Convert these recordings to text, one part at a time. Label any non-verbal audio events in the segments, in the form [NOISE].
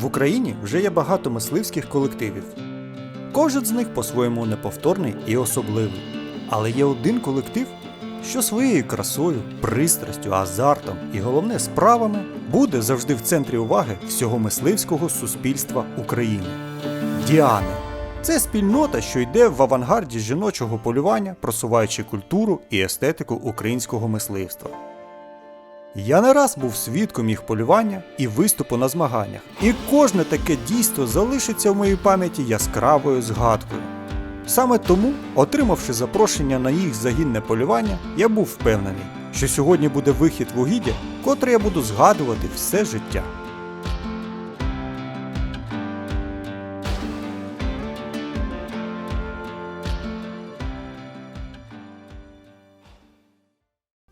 В Україні вже є багато мисливських колективів. Кожен з них по-своєму неповторний і особливий. Але є один колектив, що своєю красою, пристрастю, азартом і головне справами буде завжди в центрі уваги всього мисливського суспільства України. Діани. Це спільнота, що йде в авангарді жіночого полювання, просуваючи культуру і естетику українського мисливства. Я не раз був свідком їх полювання і виступу на змаганнях, і кожне таке дійство залишиться в моїй пам'яті яскравою згадкою. Саме тому, отримавши запрошення на їх загінне полювання, я був впевнений, що сьогодні буде вихід в угіддя, котрий я буду згадувати все життя.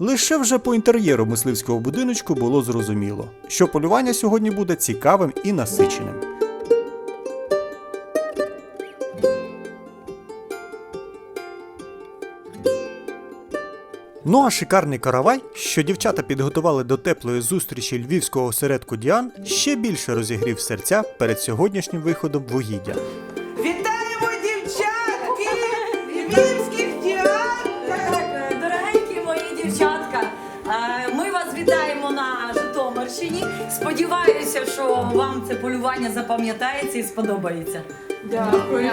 Лише вже по інтер'єру мисливського будиночку було зрозуміло, що полювання сьогодні буде цікавим і насиченим. Ну а шикарний каравай, що дівчата підготували до теплої зустрічі львівського осередку Діан, ще більше розігрів серця перед сьогоднішнім виходом в угіддя. Вітаємо дівчатки! Львівських Сподіваюся, що вам це полювання запам'ятається і сподобається. Дякую.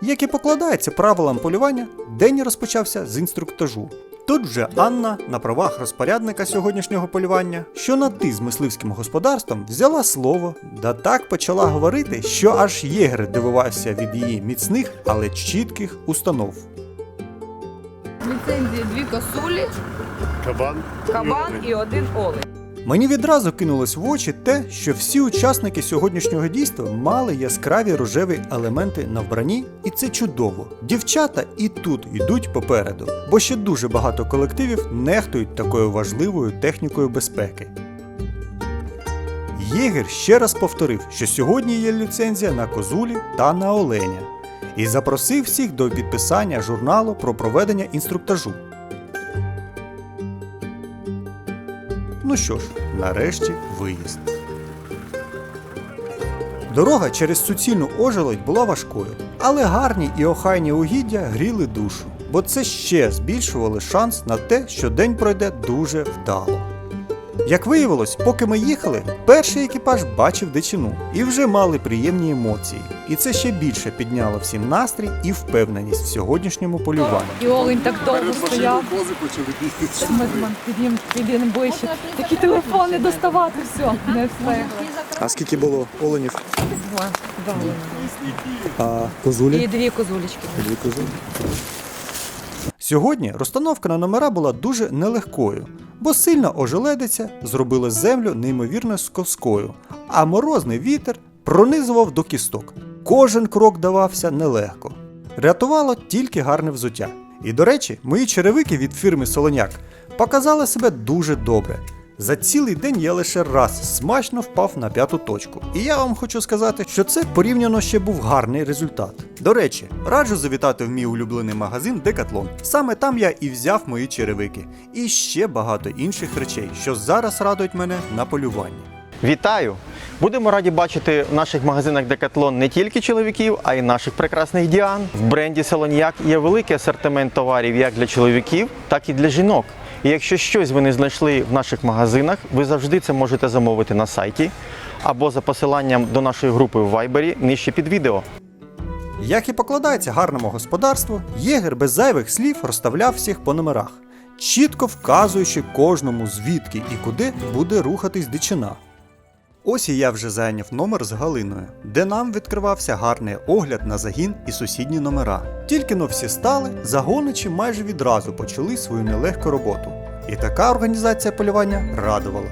Як і покладається правилам полювання, день розпочався з інструктажу. Тут вже Анна на правах розпорядника сьогоднішнього полювання, що на ти з мисливським господарством взяла слово, да так почала говорити, що аж єгер дивувався від її міцних, але чітких установ. ліцензії дві косулі, Кабан. кабан і один олень. Мені відразу кинулось в очі те, що всі учасники сьогоднішнього дійства мали яскраві рожеві елементи на вбранні, і це чудово. Дівчата і тут йдуть попереду, бо ще дуже багато колективів нехтують такою важливою технікою безпеки. Єгер ще раз повторив, що сьогодні є ліцензія на козулі та на оленя, і запросив всіх до підписання журналу про проведення інструктажу. Ну що ж, нарешті виїзд. Дорога через суцільну ожеледь була важкою, але гарні і охайні угіддя гріли душу, бо це ще збільшувало шанс на те, що день пройде дуже вдало. Як виявилось, поки ми їхали, перший екіпаж бачив дичину і вже мали приємні емоції. І це ще більше підняло всім настрій і впевненість в сьогоднішньому полюванні. І олень так довго стояв. Ми підійм, підійм ближче. Такі телефони доставати, все, не встигли. А скільки було оленів? Два, два. А козулі? І дві козулечки. Дві козулі. Сьогодні розстановка на номера була дуже нелегкою, бо сильна ожеледиця зробила землю неймовірно сковською, а морозний вітер пронизував до кісток. Кожен крок давався нелегко. Рятувало тільки гарне взуття. І до речі, мої черевики від фірми Солоняк показали себе дуже добре. За цілий день я лише раз смачно впав на п'яту точку. І я вам хочу сказати, що це порівняно ще був гарний результат. До речі, раджу завітати в мій улюблений магазин Decathlon. Саме там я і взяв мої черевики. І ще багато інших речей, що зараз радують мене на полюванні. Вітаю! Будемо раді бачити в наших магазинах Decathlon не тільки чоловіків, а й наших прекрасних діан. В бренді Saloniac є великий асортимент товарів як для чоловіків, так і для жінок. І якщо щось ви не знайшли в наших магазинах, ви завжди це можете замовити на сайті або за посиланням до нашої групи в Viber нижче під відео. Як і покладається гарному господарству, єгер без зайвих слів розставляв всіх по номерах, чітко вказуючи кожному звідки і куди буде рухатись дичина. Ось і я вже зайняв номер з Галиною, де нам відкривався гарний огляд на загін і сусідні номера. Тільки но всі стали, загоничі майже відразу почали свою нелегку роботу. І така організація полювання радувала.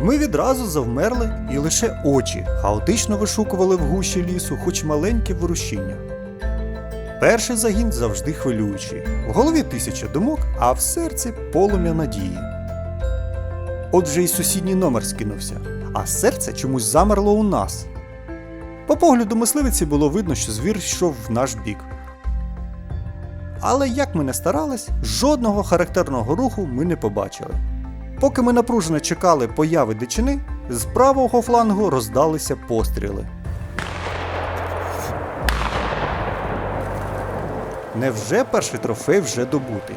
Ми відразу завмерли і лише очі хаотично вишукували в гущі лісу хоч маленьке ворушіння. Перший загін завжди хвилюючий. В голові тисяча думок, а в серці полум'я надії. От вже й сусідній номер скинувся, а серце чомусь замерло у нас. По погляду мисливиці було видно, що звір йшов в наш бік. Але як ми не старались, жодного характерного руху ми не побачили. Поки ми напружено чекали появи дичини, з правого флангу роздалися постріли. Невже перший трофей вже добутий?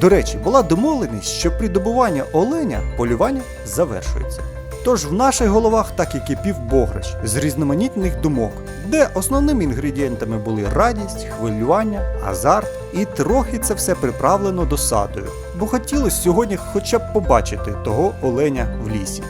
До речі, була домовленість, що при добуванні оленя полювання завершується. Тож в наших головах так і кипів бограш з різноманітних думок, де основними інгредієнтами були радість, хвилювання, азарт, і трохи це все приправлено досадою, бо хотілося сьогодні хоча б побачити того оленя в лісі.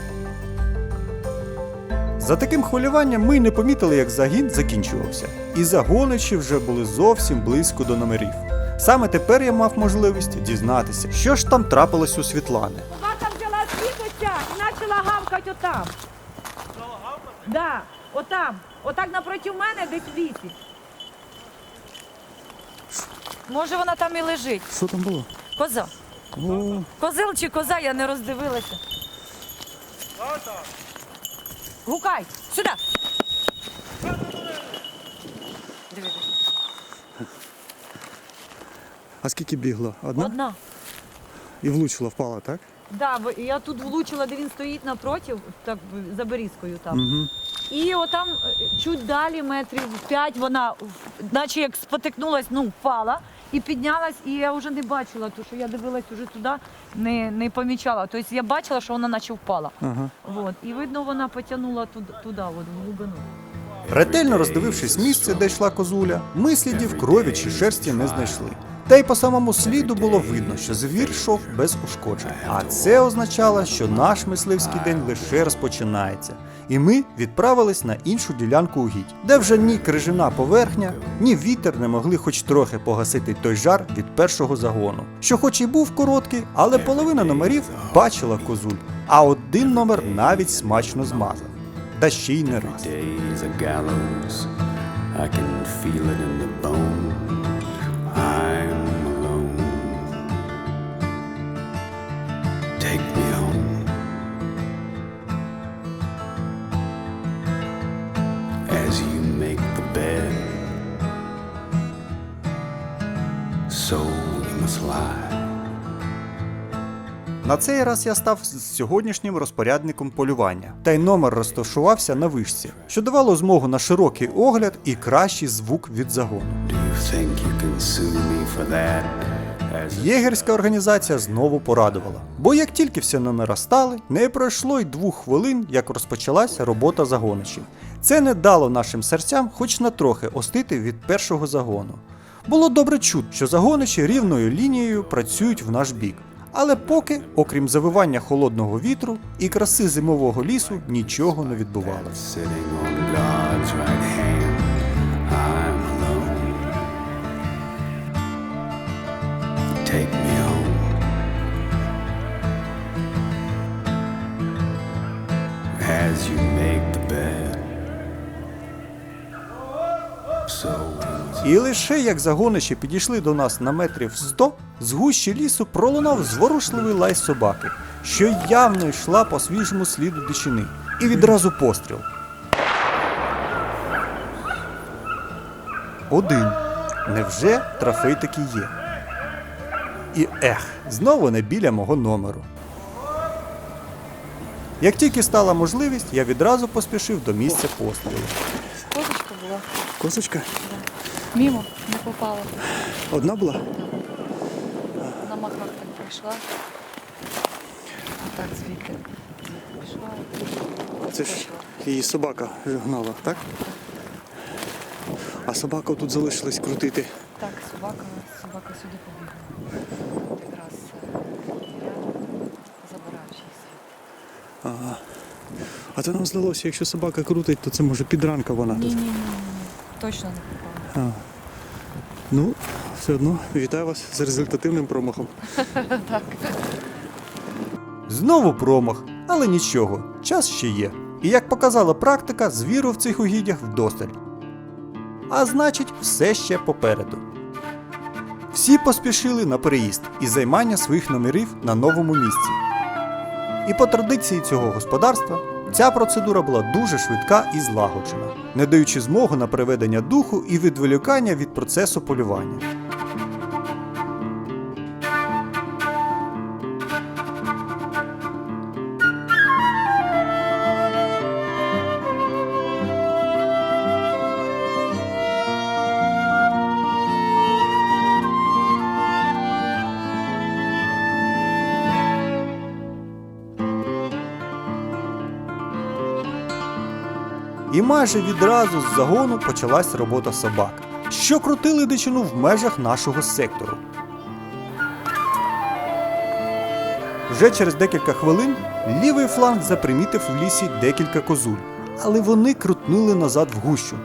За таким хвилюванням ми не помітили, як загін закінчувався, і загоничі вже були зовсім близько до номерів. Саме тепер я мав можливість дізнатися, що ж там трапилось у Світлани. Собака взяла світоця і почала гавкати отам. Да, отам. Отак напроти мене десь в лісі. Може вона там і лежить. Що там було? Коза. Козил чи коза, я не роздивилася. Гукай, сюди. А скільки бігло? Одна? Одна. І влучила, впала, так? Да, бо я тут влучила, де він стоїть напротив, так за берізкою там. Угу. І отам е, чуть далі, метрів п'ять, вона наче як спотикнулась, ну впала і піднялась, і я вже не бачила, тому що я дивилась уже туди, не, не помічала. Тобто я бачила, що вона наче впала. Ага. Вот. І видно, вона потягнула туди, туди от, в глибину. Ретельно роздивившись місце, де йшла козуля, ми слідів крові чи шерсті не знайшли. Та й по самому сліду було видно, що звір йшов без ушкоджень. А це означало, що наш мисливський день лише розпочинається. І ми відправились на іншу ділянку угідь, де вже ні крижина поверхня, ні вітер не могли хоч трохи погасити той жар від першого загону, що хоч і був короткий, але половина номерів бачила козуль, а один номер навіть смачно змазав. Та ще й не раз. На цей раз я став з- сьогоднішнім розпорядником полювання, та й номер розташувався на вишці, що давало змогу на широкий огляд і кращий звук від загону. Єгерська організація знову порадувала, бо як тільки всі номера стали, не пройшло й двох хвилин, як розпочалася робота загоничів. Це не дало нашим серцям хоч на трохи остити від першого загону. Було добре чути, що загоничі рівною лінією працюють в наш бік. Але поки, окрім завивання холодного вітру і краси зимового лісу, нічого не відбувалося. sitting on І лише як загоничі підійшли до нас на метрів 100, з гущі лісу пролунав зворушливий лай собаки, що явно йшла по свіжому сліду дичини. І відразу постріл. Один. Невже трофей таки є? І ех, знову не біля мого номеру. Як тільки стала можливість, я відразу поспішив до місця пострілу. Козочка була. Косочка, Мімо, не попала. одна була. На махах так прийшла. А так звідти пішла. Це ж її собака гнала, так? А собака тут залишилась крутити. Так, собака, собака сюди побігла. Якраз е, забираючись. Ага. А то нам здалося, якщо собака крутить, то це може підранка вона Ні, тут. ні, ні, ні. Точно не попала. Ну, все одно вітаю вас з результативним промахом. [LAUGHS] Так. Знову промах, але нічого, час ще є. І як показала практика, звіру в цих угіддях вдосталь. А значить, все ще попереду. Всі поспішили на переїзд і займання своїх номерів на новому місці. І по традиції цього господарства ця процедура була дуже швидка і злагоджена, не даючи змогу на приведення духу і відволікання від процесу полювання. І майже відразу з загону почалась робота собак, що крутили дичину в межах нашого сектору. Вже через декілька хвилин лівий фланг запримітив в лісі декілька козуль, але вони крутнули назад в гущу.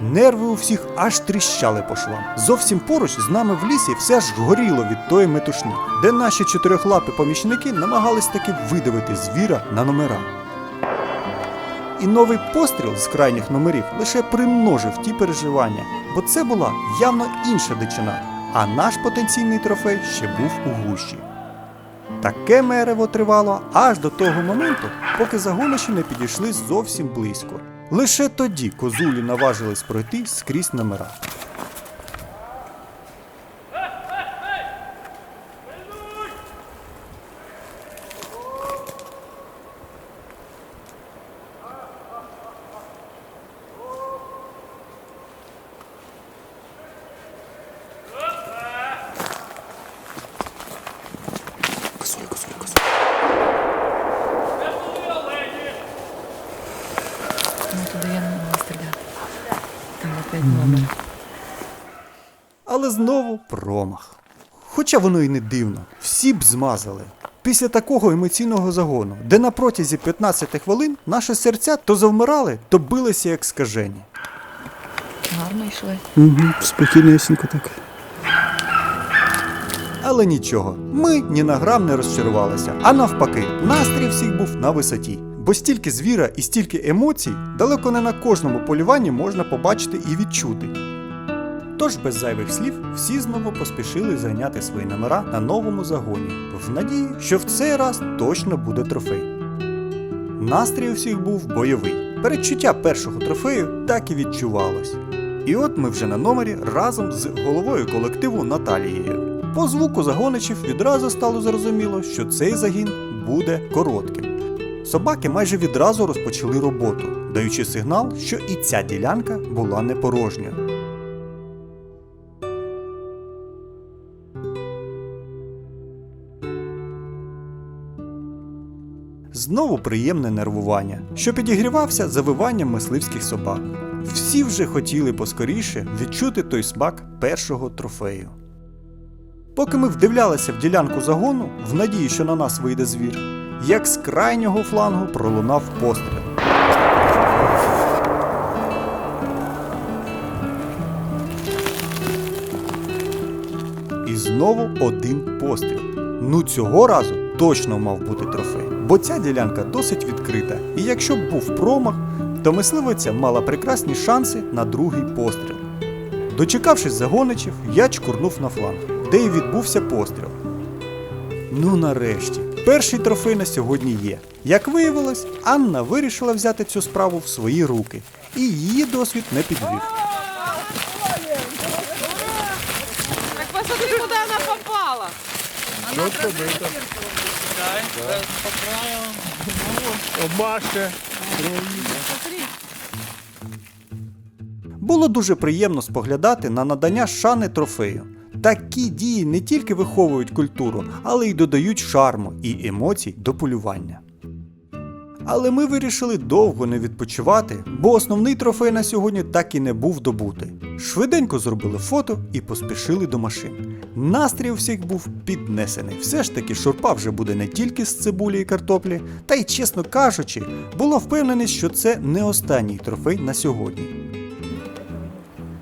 Нерви у всіх аж тріщали по швам. Зовсім поруч з нами в лісі все ж горіло від тої метушні, де наші чотирьохлапі помічники намагались таки видавити звіра на номера. І новий постріл з крайніх номерів лише примножив ті переживання, бо це була явно інша дичина, а наш потенційний трофей ще був у гущі. Таке мерево тривало аж до того моменту, поки загониші не підійшли зовсім близько. Лише тоді козулі наважились пройти скрізь номера. Туди я не могла стріляти. Там опять номер. Але знову промах. Хоча воно і не дивно, всі б змазали. Після такого емоційного загону, де на протязі 15 хвилин наші серця то завмирали, то билися як скажені. Гарно йшли. Угу, спокійнесенько так. Але нічого, ми ні на грам не розчарувалися, а навпаки, настрій всіх був на висоті. Бо стільки звіра і стільки емоцій далеко не на кожному полюванні можна побачити і відчути. Тож без зайвих слів всі знову поспішили зайняти свої номера на новому загоні, в надії, що в цей раз точно буде трофей. Настрій у всіх був бойовий. Передчуття першого трофею так і відчувалось. І от ми вже на номері разом з головою колективу Наталією. По звуку загоничів відразу стало зрозуміло, що цей загін буде коротким. Собаки майже відразу розпочали роботу, даючи сигнал, що і ця ділянка була не порожня. Знову приємне нервування, що підігрівався завиванням мисливських собак. Всі вже хотіли поскоріше відчути той смак першого трофею. Поки ми вдивлялися в ділянку загону, в надії, що на нас вийде звір, як з крайнього флангу пролунав постріл. І знову один постріл. Ну цього разу точно мав бути трофей, бо ця ділянка досить відкрита, і якщо б був промах, то мисливиця мала прекрасні шанси на другий постріл. Дочекавшись загоничів, я чкурнув на фланг, де і відбувся постріл. Ну нарешті, перший трофей на сьогодні є. Як виявилось, Анна вирішила взяти цю справу в свої руки, і її досвід не підвів. Так посмотри, куда она попала. Обмажте. Було дуже приємно споглядати на надання шани трофею. Такі дії не тільки виховують культуру, але й додають шарму і емоцій до полювання. Але ми вирішили довго не відпочивати, бо основний трофей на сьогодні так і не був добутий. Швиденько зробили фото і поспішили до машин. Настрій у всіх був піднесений. Все ж таки шурпа вже буде не тільки з цибулі і картоплі, та й, чесно кажучи, було впевненість, що це не останній трофей на сьогодні.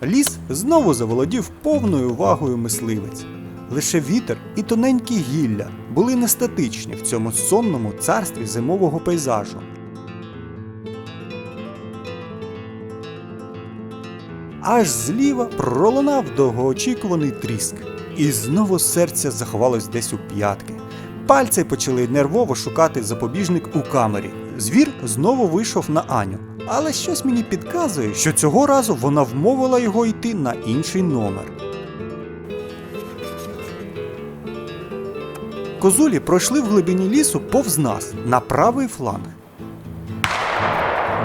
Ліс знову заволодів повною увагою мисливець. Лише вітер і тоненькі гілля були нестатичні в цьому сонному царстві зимового пейзажу. Аж зліва пролунав довгоочікуваний тріск, і знову серце заховалось десь у п'ятки. Пальці почали нервово шукати запобіжник у камері. Звір знову вийшов на Аню, але щось мені підказує, що цього разу вона вмовила його йти на інший номер. Козулі пройшли в глибині лісу повз нас на правий фланг,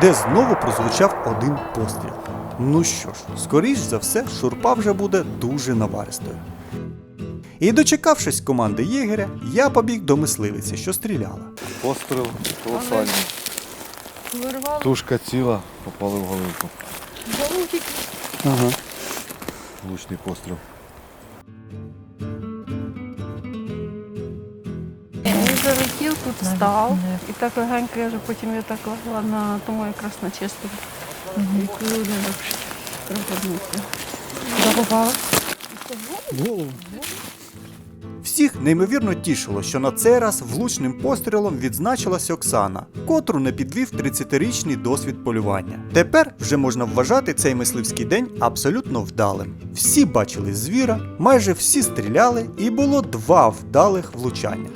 де знову прозвучав один постріл. Ну що ж, скоріш за все, шурпа вже буде дуже наваристою. І дочекавшись команди єгеря, я побіг до мисливиці, що стріляла. Постріл колосальний. Тушка ціла, попали в головку. Ага. Влучний постріл. Він залетів, тут став. І так легенько, я вже потім я так легла на тому якраз на чистому. І коли не розвернувся. Забувала. Всіх неймовірно тішило, що на цей раз влучним пострілом відзначилася Оксана, котру не підвів 30-річний досвід полювання. Тепер вже можна вважати цей мисливський день абсолютно вдалим. Всі бачили звіра, майже всі стріляли, і було два вдалих влучання.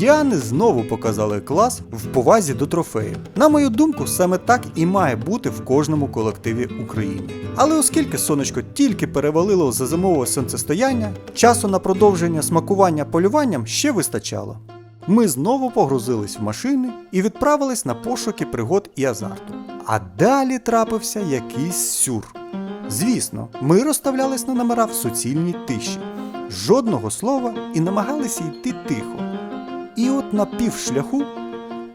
Діани знову показали клас в повазі до трофеїв. На мою думку, саме так і має бути в кожному колективі України. Але оскільки сонечко тільки перевалило за зимове сонцестояння, часу на продовження смакування полюванням ще вистачало. Ми знову погрузились в машини і відправились на пошуки пригод і азарту. А далі трапився якийсь сюр. Звісно, ми розставлялись на номера в суцільній тиші. Жодного слова і намагалися йти тихо. І от на півшляху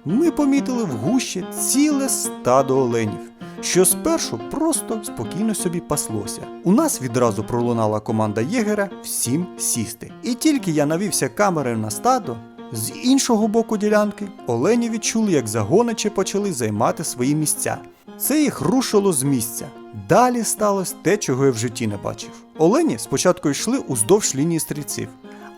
ми помітили в гущі ціле стадо оленів, що спершу просто спокійно собі паслося. У нас відразу пролунала команда єгера всім сісти. І тільки я навівся камерою на стадо, з іншого боку ділянки олені відчули, як загоничі почали займати свої місця. Це їх рушило з місця. Далі сталося те, чого я в житті не бачив. Олені спочатку йшли уздовж лінії стрільців,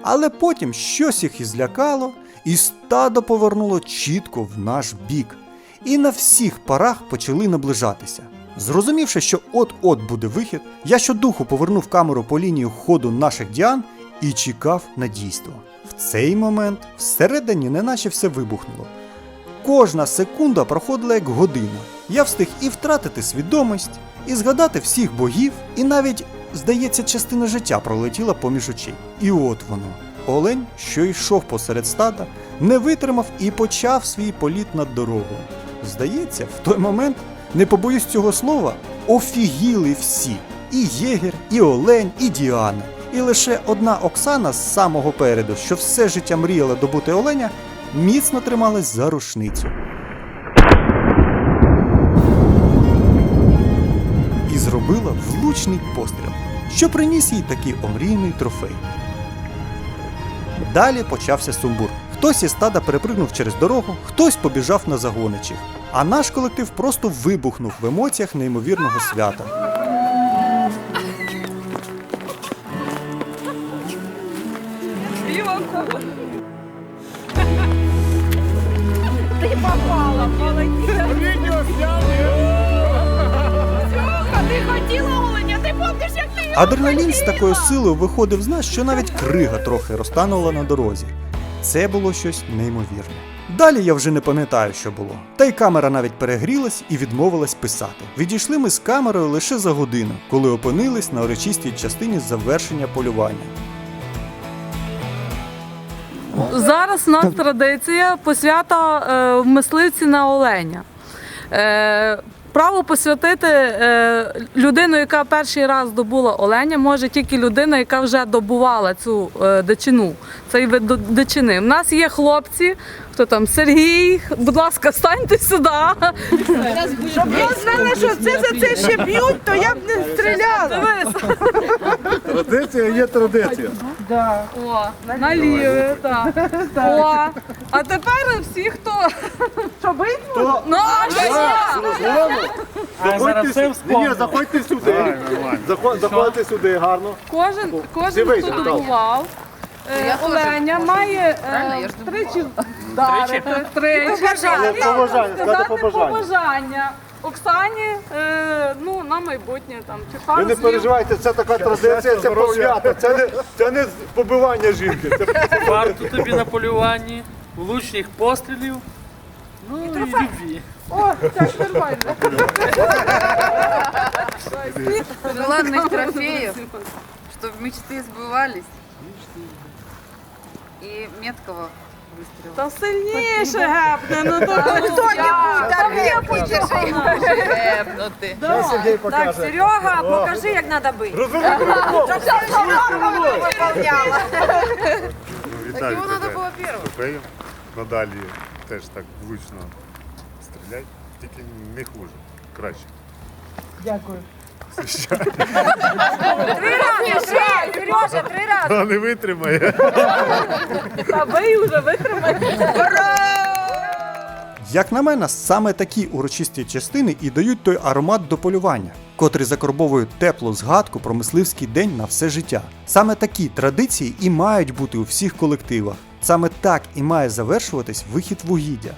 але потім щось їх і злякало, і стадо повернуло чітко в наш бік. І на всіх парах почали наближатися. Зрозумівши, що от-от буде вихід, я щодуху повернув камеру по лінії ходу наших діан і чекав на дійство. В цей момент всередині неначе все вибухнуло. Кожна секунда проходила як година. Я встиг і втратити свідомість, і згадати всіх богів, і навіть, здається, частина життя пролетіла поміж очей. І от воно. Олень, що йшов посеред стада, не витримав і почав свій політ над дорогою. Здається, в той момент, не побоюсь цього слова, офігіли всі: і Єгер, і Олень, і Діана. І лише одна Оксана з самого переду, що все життя мріяла добути оленя, міцно трималась за рушницю. І зробила влучний постріл, що приніс їй такий омрійний трофей. Далі почався сумбур. Хтось із стада перепригнув через дорогу, хтось побіжав на загоничів. А наш колектив просто вибухнув в емоціях неймовірного свята. Ти попала, молодець. Сьоха, ти хотіла ти Адреналін з такою силою виходив з нас, що навіть крига трохи розтанула на дорозі. Це було щось неймовірне. Далі я вже не пам'ятаю, що було. Та й камера навіть перегрілась і відмовилась писати. Відійшли ми з камерою лише за годину, коли опинились на урочистій частині завершення полювання. Зараз у нас традиція посвята е, в мисливці на оленя. Е, право посвятити е, людину, яка перший раз добула оленя, може тільки людина, яка вже добувала цю е, дичину, цей вид до- дичини. У нас є хлопці, хто там Сергій, будь ласка, станьте сюди. Щоб я знала, що це за це ще б'ють, то я б не стріляла. Традиція є традиція. О, наліве, так. О, а тепер всі, хто. Що бить? Ну, а що? Заходьте, ні, ні, заходьте сюди. Заход- Заходьте сюди гарно. Кожен, кожен Дивися, хто так. добував е, оленя, має е, тричі вдарити, тричі. Побажання, сказати Сказати побажання. побажання. Оксані, е, ну, на майбутнє там, чи Ви пару не слів. переживайте, це така традиція, це посвята. Це не, це не побивання жінки. Це Варто тобі на полюванні, влучних пострілів, ну і любві. О, так нормально. желанных трофеев, чтобы мечты сбывались. И меткого выстрела. Та сильніше гепне, ну то Эпнуты. Сергій покаже. Серега, покажи, як треба бити. Так его надо было первым. Надалі теж так влучно стріляти. тільки не хуже. Краще. Сережа, три рази. А не витримає. А ви вже витримаєте. Як на мене, саме такі урочисті частини і дають той аромат до полювання, котрий закорбовує теплу згадку про мисливський день на все життя. Саме такі традиції і мають бути у всіх колективах. Саме так і має завершуватись вихід в угіддя.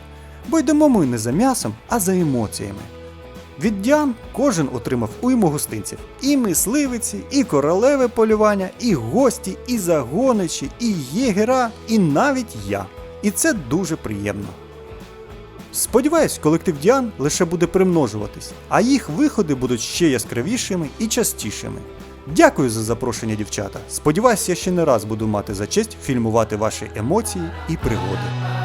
Бо йдемо ми не за м'ясом, а за емоціями. Від Діан кожен отримав уйму гостинців. І мисливиці, і королеве полювання, і гості, і загоничі, і єгера, і навіть я. І це дуже приємно. Сподіваюсь, колектив Діан лише буде примножуватись, а їх виходи будуть ще яскравішими і частішими. Дякую за запрошення, дівчата. Сподіваюсь, я ще не раз буду мати за честь фільмувати ваші емоції і пригоди.